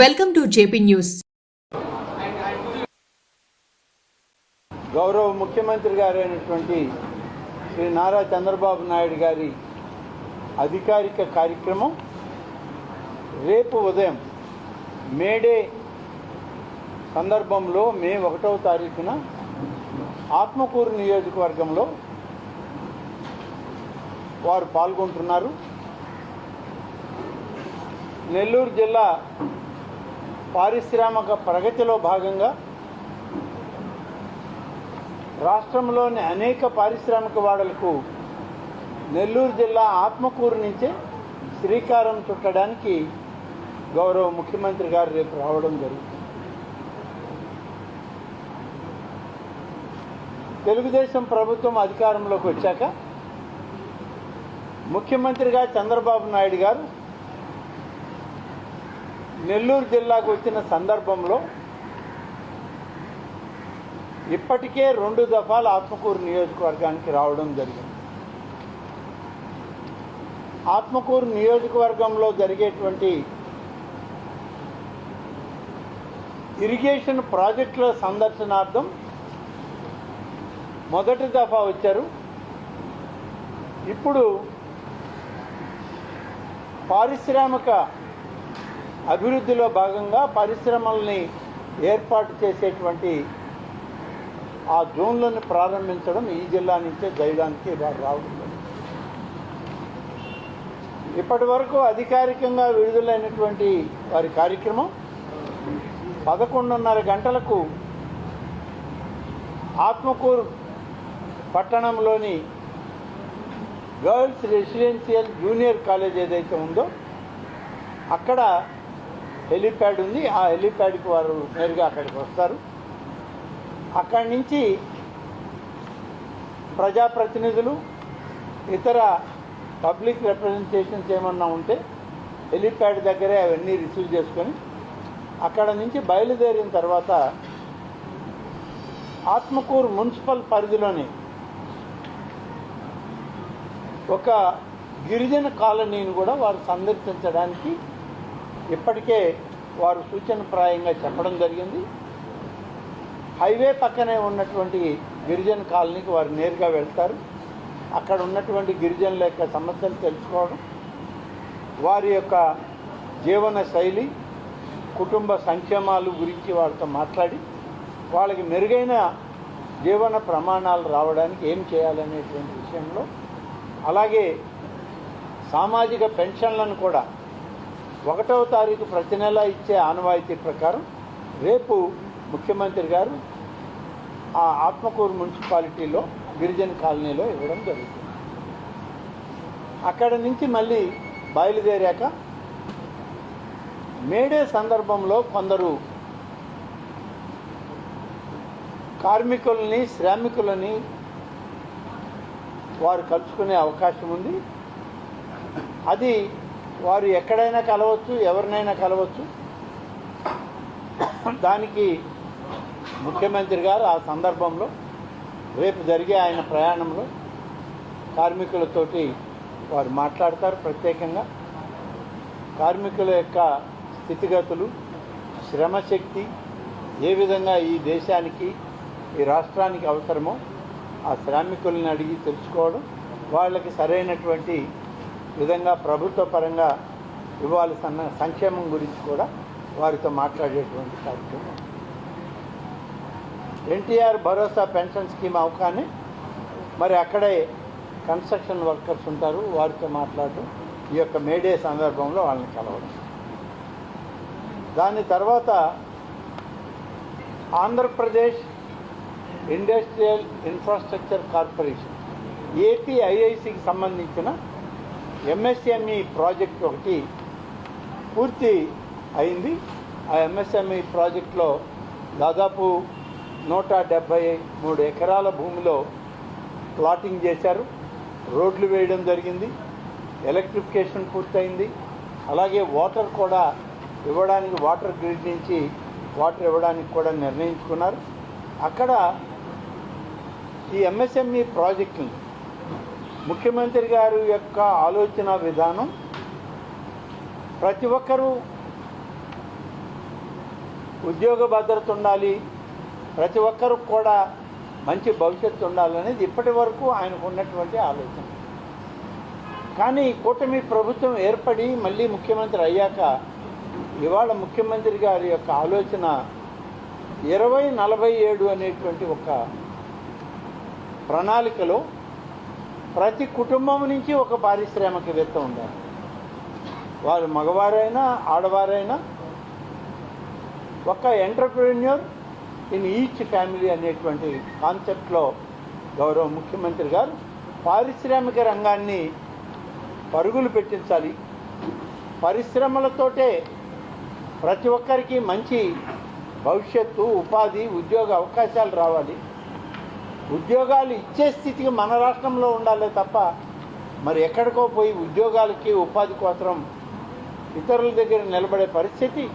Welcome to JP news. గౌరవ ముఖ్యమంత్రి గారు అయినటువంటి శ్రీ నారా చంద్రబాబు నాయుడు గారి అధికారిక కార్యక్రమం రేపు ఉదయం మేడే సందర్భంలో మే ఒకటవ తారీఖున ఆత్మకూరు నియోజకవర్గంలో వారు పాల్గొంటున్నారు. నెల్లూరు జిల్లా పారిశ్రామిక ప్రగతిలో భాగంగా రాష్ట్రంలోని అనేక పారిశ్రామిక వాడలకు నెల్లూరు జిల్లా ఆత్మకూరు నుంచే శ్రీకారం చుట్టడానికి గౌరవ ముఖ్యమంత్రి గారు రేపు రావడం జరుగుతుంది. తెలుగుదేశం ప్రభుత్వం అధికారంలోకి వచ్చాక ముఖ్యమంత్రిగా చంద్రబాబు నాయుడు గారు నెల్లూరు జిల్లాకు వచ్చిన సందర్భంలో ఇప్పటికే రెండు దఫాలు ఆత్మకూరు నియోజకవర్గానికి రావడం జరిగింది. ఆత్మకూరు నియోజకవర్గంలో జరిగేటువంటి ఇరిగేషన్ ప్రాజెక్టుల సందర్శనార్థం మొదటి దఫా వచ్చారు. ఇప్పుడు పారిశ్రామిక అభివృద్ధిలో భాగంగా పరిశ్రమల్ని ఏర్పాటు చేసేటువంటి ఆ జోన్లను ప్రారంభించడం ఈ జిల్లా నుంచే చేయడానికి రావడం ఇప్పటి వరకు అధికారికంగా విడుదలైనటువంటి వారి కార్యక్రమం పదకొండున్నర గంటలకు ఆత్మకూరు పట్టణంలోని గర్ల్స్ రెసిడెన్షియల్ జూనియర్ కాలేజ్ ఏదైతే ఉందో అక్కడ హెలిప్యాడ్ ఉంది. ఆ హెలిప్యాడ్కి వారు నేరుగా అక్కడికి వస్తారు. అక్కడి నుంచి ప్రజాప్రతినిధులు ఇతర పబ్లిక్ రిప్రజెంటేషన్స్ ఏమన్నా ఉంటే హెలిప్యాడ్ దగ్గరే అవన్నీ రిసీవ్ చేసుకొని అక్కడ నుంచి బయలుదేరిన తర్వాత ఆత్మకూరు మున్సిపల్ పరిధిలోని ఒక గిరిజన కాలనీని కూడా వారు సందర్శించడానికి ఇప్పటికే వారు సూచనప్రాయంగా చెప్పడం జరిగింది. హైవే పక్కనే ఉన్నటువంటి గిరిజన కాలనీకి వారు నేరుగా వెళ్తారు. అక్కడ ఉన్నటువంటి గిరిజనుల యొక్క సమస్యలు తెలుసుకోవడం వారి యొక్క జీవన శైలి కుటుంబ సంక్షేమాలు గురించి వారితో మాట్లాడి వాళ్ళకి మెరుగైన జీవన ప్రమాణాలు రావడానికి ఏం చేయాలనేటువంటి విషయంలో అలాగే సామాజిక పెన్షన్లను కూడా ఒకటవ తారీఖు ప్రతి నెల ఇచ్చే ఆనవాయితీ ప్రకారం రేపు ముఖ్యమంత్రి గారు ఆ ఆత్మకూరు మున్సిపాలిటీలో గిరిజన కాలనీలో ఇవ్వడం జరుగుతుంది. అక్కడ నుంచి మళ్ళీ బయలుదేరాక మేడే సందర్భంలో కొందరు కార్మికుల్ని శ్రామికులని వారు కలుసుకునే అవకాశం ఉంది. అది వారు ఎక్కడైనా కలవచ్చు ఎవరినైనా కలవచ్చు. దానికి ముఖ్యమంత్రి గారు ఆ సందర్భంలో రేపు జరిగే ఆయన ప్రయాణంలో కార్మికులతోటి వారు మాట్లాడతారు ప్రత్యేకంగా. కార్మికుల యొక్క స్థితిగతులు శ్రమశక్తి ఏ విధంగా ఈ దేశానికి ఈ రాష్ట్రానికి అవసరమో ఆ శ్రామికుల్ని అడిగి తెలుసుకోవడం వాళ్ళకి సరైనటువంటి విధంగా ప్రభుత్వ పరంగా ఇవ్వాల్సిన సంక్షేమం గురించి కూడా వారితో మాట్లాడేటువంటి కార్యక్రమం. ఎన్టీఆర్ భరోసా పెన్షన్ స్కీమ్ అవకానే మరి అక్కడే కన్స్ట్రక్షన్ వర్కర్స్ ఉంటారు వారితో మాట్లాడటం ఈ యొక్క మేడే సందర్భంలో వాళ్ళని కలవడం. దాని తర్వాత ఆంధ్రప్రదేశ్ ఇండస్ట్రియల్ ఇన్ఫ్రాస్ట్రక్చర్ కార్పొరేషన్ ఏపీఐఐసికి సంబంధించిన ఎంఎస్ఎంఈ ప్రాజెక్ట్ ఒకటి పూర్తి అయింది. ఆ ఎంఎస్ఎంఈ ప్రాజెక్ట్లో దాదాపు నూట డెబ్భై మూడు ఎకరాల భూమిలో ప్లాటింగ్ చేశారు. రోడ్లు వేయడం జరిగింది. ఎలక్ట్రిఫికేషన్ పూర్తయింది. అలాగే వాటర్ కూడా ఇవ్వడానికి వాటర్ గ్రిడ్ నుంచి వాటర్ ఇవ్వడానికి కూడా నిర్ణయించుకున్నారు. అక్కడ ఈ ఎంఎస్ఎంఈ ప్రాజెక్టుని ముఖ్యమంత్రి గారి యొక్క ఆలోచన విధానం ప్రతి ఒక్కరూ ఉద్యోగ భద్రత ఉండాలి ప్రతి ఒక్కరికి కూడా మంచి భవిష్యత్తు ఉండాలనేది ఇప్పటి వరకు ఆయనకు ఉన్నటువంటి ఆలోచన. కానీ కూటమి ప్రభుత్వం ఏర్పడి మళ్ళీ ముఖ్యమంత్రి అయ్యాక ఇవాళ ముఖ్యమంత్రి గారి యొక్క ఆలోచన ఇరవై నలభై ఏడు అనేటువంటి ఒక ప్రణాళికలో ప్రతి కుటుంబం నుంచి ఒక పారిశ్రామికవేత్త ఉండాలి. వారు మగవారైనా ఆడవారైనా ఒక ఎంటర్ప్రెన్యూర్ ఇన్ ఈచ్ ఫ్యామిలీ అనేటువంటి కాన్సెప్ట్లో గౌరవ ముఖ్యమంత్రి గారు పారిశ్రామిక రంగాన్ని పరుగులు పెట్టించాలి. పరిశ్రమలతోటే ప్రతి ఒక్కరికి మంచి భవిష్యత్తు ఉపాధి ఉద్యోగ అవకాశాలు రావాలి. ఉద్యోగాలు ఇచ్చే స్థితికి మన రాష్ట్రంలో ఉండాలి తప్ప మరి ఎక్కడికో పోయి ఉద్యోగాలకి ఉపాధి కోసం ఇతరుల దగ్గర నిలబడే పరిస్థితి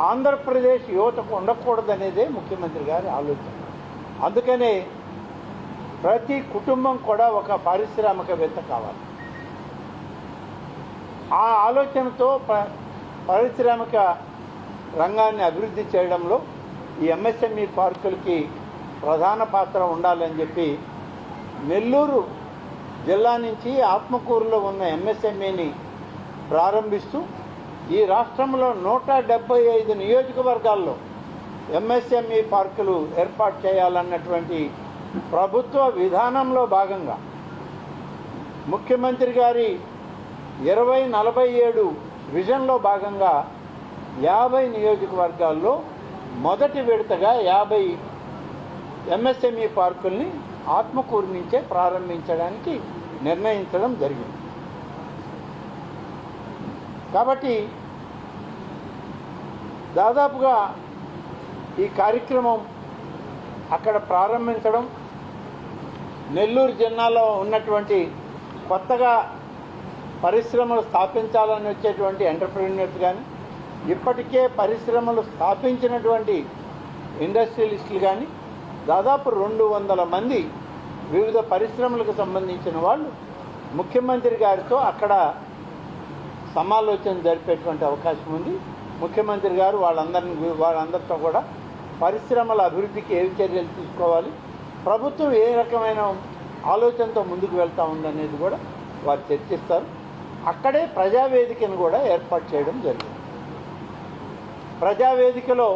ఆంధ్రప్రదేశ్ యువతకు ఉండకూడదనేదే ముఖ్యమంత్రి గారి ఆలోచన. అందుకనే ప్రతి కుటుంబం కూడా ఒక పారిశ్రామికవేత్త కావాలి. ఆ ఆలోచనతో ప- పారిశ్రామిక రంగాన్ని అభివృద్ధి చేయడంలో ఈ ఎంఎస్ఎంఈ పార్కులకి ప్రధాన పాత్ర ఉండాలని చెప్పి నెల్లూరు జిల్లా నుంచి ఆత్మకూరులో ఉన్న ఎంఎస్ఎంఈని ప్రారంభిస్తూ ఈ రాష్ట్రంలో నూట డెబ్బై ఐదు నియోజకవర్గాల్లో ఎంఎస్ఎంఈ పార్కులు ఏర్పాటు చేయాలన్నటువంటి ప్రభుత్వ విధానంలో భాగంగా ముఖ్యమంత్రి గారి ఇరవై నలభై ఏడు విజన్లో భాగంగా యాభై నియోజకవర్గాల్లో మొదటి విడతగా యాభై ఎంఎస్ఎంఈ పార్కుల్ని ఆత్మకూరు నుంచే ప్రారంభించడానికి నిర్ణయించడం జరిగింది. కాబట్టి దాదాపుగా ఈ కార్యక్రమం అక్కడ ప్రారంభించడం నెల్లూరు జిల్లాలో ఉన్నటువంటి కొత్తగా పరిశ్రమలు స్థాపించాలని వచ్చేటువంటి ఎంటర్ప్రీనియర్స్ కానీ ఇప్పటికే పరిశ్రమలు స్థాపించినటువంటి ఇండస్ట్రియలిస్టులు కానీ దాదాపు రెండు వందల మంది వివిధ పరిశ్రమలకు సంబంధించిన వాళ్ళు ముఖ్యమంత్రి గారితో అక్కడ సమాలోచన జరిపేటువంటి అవకాశం ఉంది. ముఖ్యమంత్రి గారు వాళ్ళందరిని వాళ్ళందరితో కూడా పరిశ్రమల అభివృద్ధికి ఏ చర్యలు తీసుకోవాలి ప్రభుత్వం ఏ రకమైన ఆలోచనతో ముందుకు వెళ్తూ ఉందనేది కూడా వారు చర్చిస్తారు. అక్కడే ప్రజావేదికను కూడా ఏర్పాటు చేయడం జరిగింది. ప్రజావేదికలో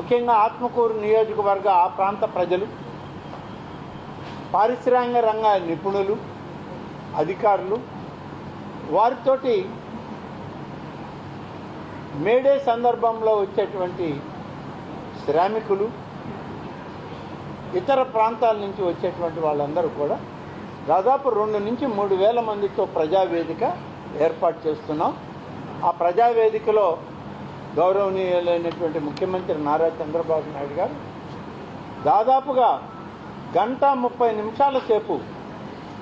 ముఖ్యంగా ఆత్మకూరు నియోజకవర్గ ఆ ప్రాంత ప్రజలు పారిశ్రామిక రంగ నిపుణులు అధికారులు వారితోటి మేడే సందర్భంలో వచ్చేటువంటి శ్రామికులు ఇతర ప్రాంతాల నుంచి వచ్చేటువంటి వాళ్ళందరూ కూడా దాదాపు రెండు నుంచి మూడు వేల మందితో ప్రజావేదిక ఏర్పాటు చేస్తున్నాం. ఆ ప్రజావేదికలో గౌరవనీయులైనటువంటి ముఖ్యమంత్రి నారా చంద్రబాబు నాయుడు గారు దాదాపుగా గంట ముప్పై నిమిషాల సేపు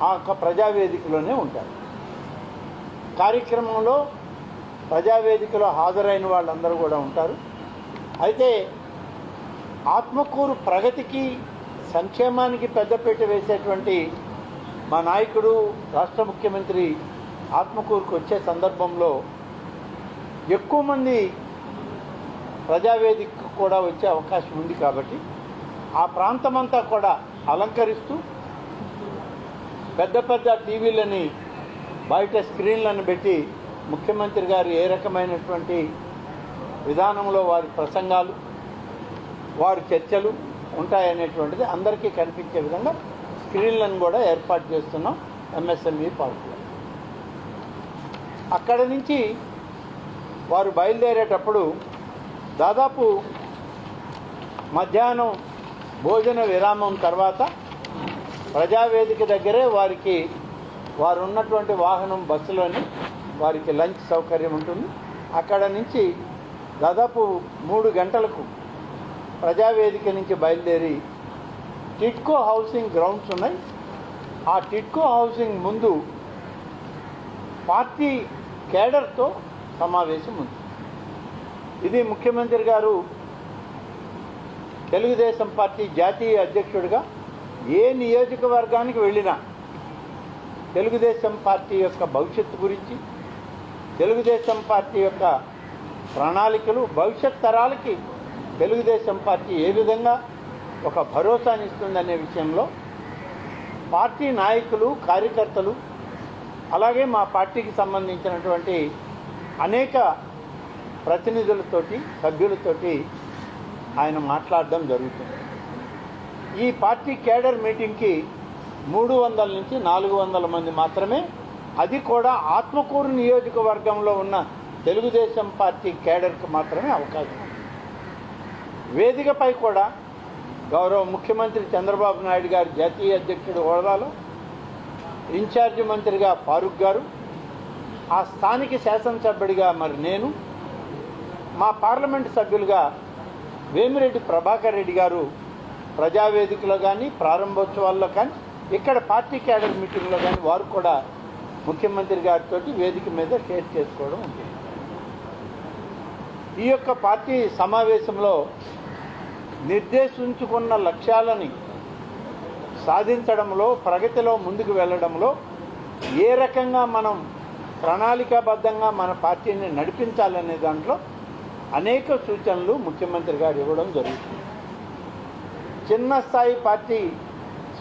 ఆ యొక్క ప్రజావేదికలోనే ఉంటారు. కార్యక్రమంలో ప్రజావేదికలో హాజరైన వాళ్ళందరూ కూడా ఉంటారు. అయితే ఆత్మకూరు ప్రగతికి సంక్షేమానికి పెద్దపీట వేసేటువంటి మా నాయకుడు రాష్ట్ర ముఖ్యమంత్రి ఆత్మకూరుకు వచ్చే సందర్భంలో ఎక్కువ మంది ప్రజావేదికకు కూడా వచ్చే అవకాశం ఉంది కాబట్టి ఆ ప్రాంతమంతా కూడా అలంకరిస్తూ పెద్ద పెద్ద టీవీలని బయట స్క్రీన్లను పెట్టి ముఖ్యమంత్రి గారు ఏ రకమైనటువంటి విధానంలో వారి ప్రసంగాలు వారి చర్చలు ఉంటాయనేటువంటిది అందరికీ కనిపించే విధంగా స్క్రీన్లను కూడా ఏర్పాటు చేస్తున్నాం ఎంఎస్ఎంఈ పార్కులో అక్కడ నుంచి వారు బయలుదేరేటప్పుడు దాదాపు మధ్యాహ్నం భోజన విరామం తర్వాత ప్రజావేదిక దగ్గరే వారికి వారు ఉన్నటువంటి వాహనం బస్సులోని వారికి లంచ్ సౌకర్యం ఉంటుంది. అక్కడ నుంచి దాదాపు మూడు గంటలకు ప్రజావేదిక నుంచి బయలుదేరి టిట్కో హౌసింగ్ గ్రౌండ్స్ ఉన్నాయి. ఆ టిట్కో హౌసింగ్ ముందు పార్టీ కేడర్తో సమావేశం ఉంది. ఇది ముఖ్యమంత్రి గారు తెలుగుదేశం పార్టీ జాతీయ అధ్యక్షుడిగా ఏ నియోజకవర్గానికి వెళ్ళినా తెలుగుదేశం పార్టీ యొక్క భవిష్యత్తు గురించి తెలుగుదేశం పార్టీ యొక్క ప్రణాళికలు భవిష్యత్ తరాలకి తెలుగుదేశం పార్టీ ఏ విధంగా ఒక భరోసానిస్తుందనే విషయంలో పార్టీ నాయకులు కార్యకర్తలు అలాగే మా పార్టీకి సంబంధించినటువంటి అనేక ప్రతినిధులతోటి సభ్యులతోటి ఆయన మాట్లాడడం జరుగుతుంది. ఈ పార్టీ కేడర్ మీటింగ్కి మూడు వందల నుంచి నాలుగు వందల మంది మాత్రమే. అది కూడా ఆత్మకూరు నియోజకవర్గంలో ఉన్న తెలుగుదేశం పార్టీ కేడర్కి మాత్రమే అవకాశం. ఉంది వేదికపై కూడా గౌరవ ముఖ్యమంత్రి చంద్రబాబు నాయుడు గారు జాతీయ అధ్యక్షుడు హోదాలో ఇన్ఛార్జి మంత్రిగా ఫారూక్ గారు ఆ స్థానిక శాసనసభ్యుడిగా మరి నేను మా పార్లమెంటు సభ్యులుగా వేమిరెడ్డి ప్రభాకర్ రెడ్డి గారు ప్రజావేదికలో కానీ ప్రారంభోత్సవాల్లో కానీ ఇక్కడ పార్టీ క్యాడర్ మీటింగ్లో కానీ వారు కూడా ముఖ్యమంత్రి గారితో వేదిక మీద షేర్ చేసుకోవడం ఉంది. ఈ యొక్క పార్టీ సమావేశంలో నిర్దేశించుకున్న లక్ష్యాలని సాధించడంలో ప్రగతిలో ముందుకు వెళ్ళడంలో ఏ రకంగా మనం ప్రణాళికాబద్ధంగా మన పార్టీని నడిపించాలనే దాంట్లో అనేక సూచనలు ముఖ్యమంత్రి గారు ఇవ్వడం జరుగుతుంది. చిన్న స్థాయి పార్టీ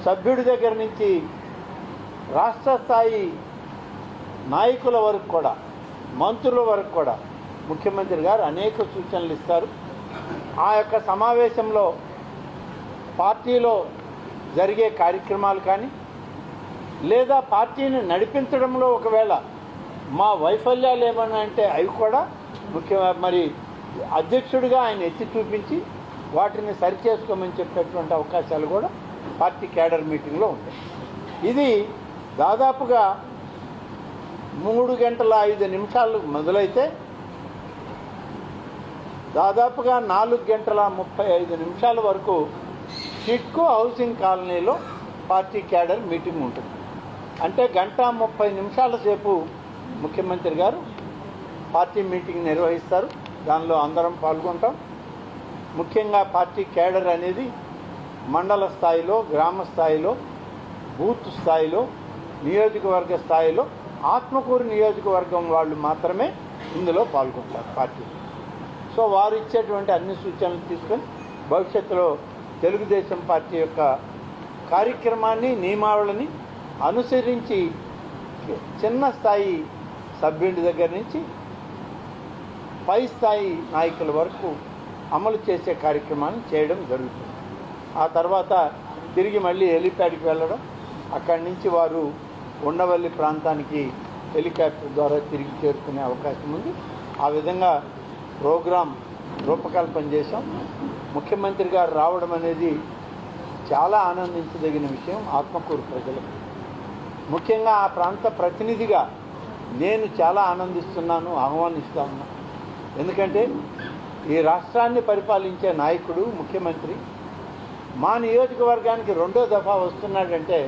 సభ్యుడి దగ్గర నుంచి రాష్ట్ర స్థాయి నాయకుల వరకు కూడా మంత్రుల వరకు కూడా ముఖ్యమంత్రి గారు అనేక సూచనలు ఇస్తారు. ఆ యొక్క సమావేశంలో పార్టీలో జరిగే కార్యక్రమాలు కానీ లేదా పార్టీని నడిపించడంలో ఒకవేళ మా వైఫల్యాలు ఏమన్నా అంటే అవి కూడా ముఖ్య మరి అధ్యక్షుడిగా ఆయన ఎత్తి చూపించి వాటిని సరిచేసుకోమని చెప్పేటువంటి అవకాశాలు కూడా పార్టీ క్యాడర్ మీటింగ్లో ఉంటాయి. ఇది దాదాపుగా మూడు గంటల ఐదు నిమిషాలు మొదలైతే దాదాపుగా నాలుగు గంటల ముప్పై ఐదు నిమిషాల వరకు టిట్కో హౌసింగ్ కాలనీలో పార్టీ క్యాడర్ మీటింగ్ ఉంటుంది. అంటే గంట ముప్పై నిమిషాల సేపు ముఖ్యమంత్రి గారు పార్టీ మీటింగ్ నిర్వహిస్తారు. దానిలో అందరం పాల్గొంటాం. ముఖ్యంగా పార్టీ క్యాడర్ అనేది మండల స్థాయిలో గ్రామ స్థాయిలో బూత్ స్థాయిలో నియోజకవర్గ స్థాయిలో ఆత్మకూరు నియోజకవర్గం వాళ్ళు మాత్రమే ఇందులో పాల్గొంటారు పార్టీ. సో వారు ఇచ్చేటువంటి అన్ని సూచనలు తీసుకొని భవిష్యత్తులో తెలుగుదేశం పార్టీ యొక్క కార్యక్రమాన్ని నియమావళిని అనుసరించి చిన్న స్థాయి సభ్యుడి దగ్గర నుంచి పై స్థాయి నాయకుల వరకు అమలు చేసే కార్యక్రమాన్ని చేయడం జరుగుతుంది. ఆ తర్వాత తిరిగి మళ్ళీ హెలిప్యాడ్కి వెళ్ళడం అక్కడి నుంచి వారు ఉండవల్లి ప్రాంతానికి హెలికాప్టర్ ద్వారా తిరిగి చేరుకునే అవకాశం ఉంది. ఆ విధంగా ప్రోగ్రాం రూపకల్పన చేశాం. ముఖ్యమంత్రి గారు రావడం అనేది చాలా ఆనందించదగిన విషయం ఆత్మకూరు ప్రజలకు. ముఖ్యంగా ఆ ప్రాంత ప్రతినిధిగా నేను చాలా ఆనందిస్తున్నాను ఆహ్వానిస్తా ఉన్నాను. ఎందుకంటే ఈ రాష్ట్రాన్ని పరిపాలించే నాయకుడు ముఖ్యమంత్రి. మా నియోజకవర్గానికి రెండో దఫా వస్తున్నాడంటే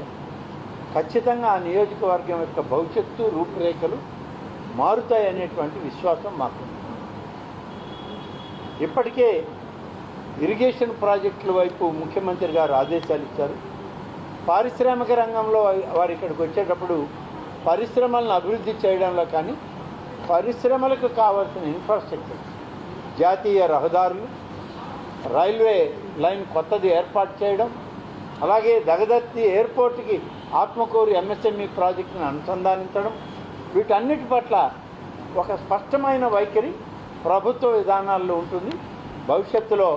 ఖచ్చితంగా ఆ నియోజకవర్గం యొక్క భవిష్యత్తు రూపురేఖలు మారుతాయనేటువంటి విశ్వాసం మాకు. ఇప్పటికే ఇరిగేషన్ ప్రాజెక్టుల వైపు ముఖ్యమంత్రి గారు ఆదేశాలు ఇచ్చారు. పారిశ్రామిక రంగంలో వారు ఇక్కడికి వచ్చేటప్పుడు పరిశ్రమలను అభివృద్ధి చేయడంలో కానీ పరిశ్రమలకు కావాల్సిన ఇన్ఫ్రాస్ట్రక్చర్ జాతీయ రహదారులు రైల్వే లైన్ కొత్తది ఏర్పాటు చేయడం అలాగే దగదత్తి ఎయిర్పోర్ట్కి ఆత్మకూరు ఎంఎస్ఎంఈ ప్రాజెక్టును అనుసంధానించడం వీటన్నిటి పట్ల ఒక స్పష్టమైన వైఖరి ప్రభుత్వ విధానాల్లో ఉంటుంది. భవిష్యత్తులో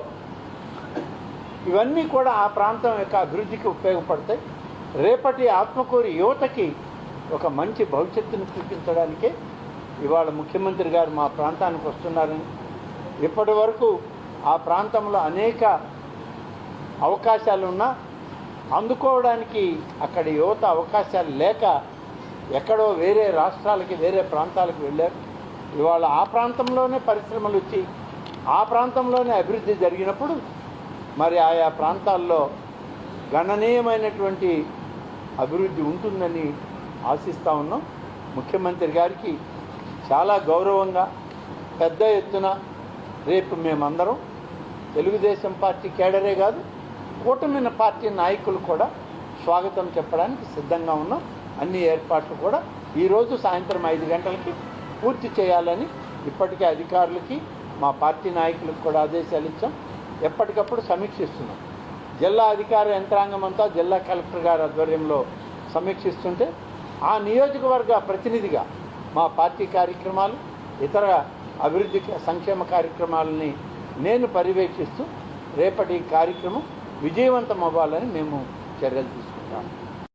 ఇవన్నీ కూడా ఆ ప్రాంతం యొక్క అభివృద్ధికి ఉపయోగపడతాయి. రేపటి ఆత్మకూరు యువతకి ఒక మంచి భవిష్యత్తును చూపించడానికే ఇవాళ ముఖ్యమంత్రి గారు మా ప్రాంతానికి వస్తున్నారని ఇప్పటి వరకు ఆ ప్రాంతంలో అనేక అవకాశాలు ఉన్నా అందుకోవడానికి అక్కడ యువత అవకాశాలు లేక ఎక్కడో వేరే రాష్ట్రాలకి వేరే ప్రాంతాలకు వెళ్ళారు. ఇవాళ ఆ ప్రాంతంలోనే పరిశ్రమలు వచ్చి ఆ ప్రాంతంలోనే అభివృద్ధి జరిగినప్పుడు మరి ఆయా ప్రాంతాల్లో గణనీయమైనటువంటి అభివృద్ధి ఉంటుందని ఆశిస్తూ ఉన్నాం. ముఖ్యమంత్రి గారికి చాలా గౌరవంగా పెద్ద ఎత్తున రేపు మేమందరం తెలుగుదేశం పార్టీ కేడరే కాదు కూటమిన పార్టీ నాయకులు కూడా స్వాగతం చెప్పడానికి సిద్ధంగా ఉన్నాం. అన్ని ఏర్పాట్లు కూడా ఈరోజు సాయంత్రం ఐదు గంటలకి పూర్తి చేయాలని ఇప్పటికే అధికారులకి మా పార్టీ నాయకులకు కూడా ఆదేశాలు ఇచ్చాం. ఎప్పటికప్పుడు సమీక్షిస్తున్నాం. జిల్లా అధికార యంత్రాంగం అంతా జిల్లా కలెక్టర్ గారి ఆధ్వర్యంలో సమీక్షిస్తుంటే ఆ నియోజకవర్గ ప్రతినిధిగా మా పార్టీ కార్యక్రమాలు ఇతర అభివృద్ధి సంక్షేమ కార్యక్రమాలని నేను పర్యవేక్షిస్తూ రేపటి కార్యక్రమం విజయవంతం అవ్వాలని మేము చర్యలు తీసుకుంటాము.